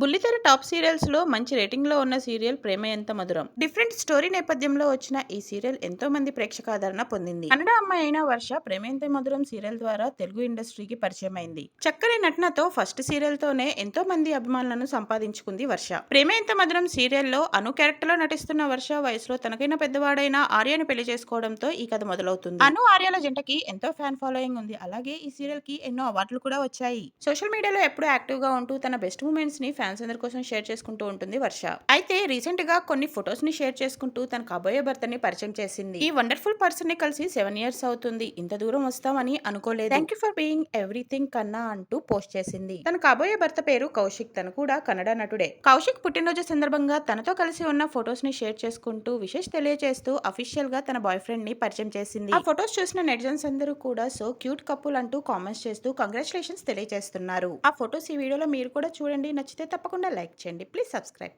బుల్లితెర టాప్ సీరియల్స్లో మంచి రేటింగ్లో ఉన్న సీరియల్ ప్రేమ ఎంత మధురం? డిఫరెంట్ స్టోరీ నేపథ్యంలో వచ్చిన ఈ సీరియల్ ఎంతో మంది ప్రేక్షకాదరణ పొందింది. కన్నడ అమ్మాయి అయిన వర్ష ప్రేమ ఎంత మధురం సీరియల్ ద్వారా తెలుగు ఇండస్ట్రీకి పరిచయం అయింది. చక్కని నటనతో ఫస్ట్ సీరియల్ తోనే ఎంతో మంది అభిమానులను సంపాదించుకుంది వర్ష. ప్రేమ ఎంత మధురం సీరియల్లో అను క్యారెక్టర్లో నటిస్తున్న వర్ష వయసులో తనకైన పెద్దవాడైన ఆర్యను పెళ్ళి చేసుకోవడంతో ఈ కథ మొదలవుతుంది. అను ఆర్యల జంటకి ఎంతో ఫ్యాన్ ఫాలోయింగ్ ఉంది. అలాగే ఈ సీరియల్కి ఎన్నో అవార్డులు కూడా వచ్చాయి. సోషల్ మీడియాలో ఎప్పుడూ యాక్టివ్గా ఉంటూ తన బెస్ట్ మూమెంట్స్ని ఫ్యాన్ ఫ్యాన్స్ అందరి కోసం షేర్ చేసుకుంటూ ఉంటుంది వర్ష. అయితే రీసెంట్గా కొన్ని ఫొటోస్ని షేర్ చేసుకుంటూ తన కాబోయే భర్తని పరిచయం చేసింది. ఈ వండర్ఫుల్ పర్సన్ని కలిసి సెవెన్ ఇయర్స్ అవుతుంది. ఇంత దూరం వస్తామని అనుకోలేదు. Thank you for being everything కన్నా అంటూ పోస్ట్ చేసింది. తన కాబోయే భర్త పేరు కౌశిక్. తను కూడా కన్నడ నటుడే. కౌశిక్ పుట్టినరోజు సందర్భంగా తనతో కలిసి ఉన్న ఫొటోస్ని షేర్ చేసుకుంటూ విశేష తెలియజేస్తూ అఫీషియల్గా తన బాయ్ ఫ్రెండ్ని పరిచయం చేసింది. ఆ ఫొటోస్ చూసిన నెటిజన్స్ అందరూ కూడా సో క్యూట్ కపుల్ అంటూ కామెంట్స్ చేస్తూ కంగ్రాచులేషన్స్ తెలియజేస్తున్నారు. ఆ ఫొటోస్ ఈ వీడియోలో మీరు కూడా చూడండి. నచ్చితే తప్పకుండా లైక్ చేయండి. Please subscribe.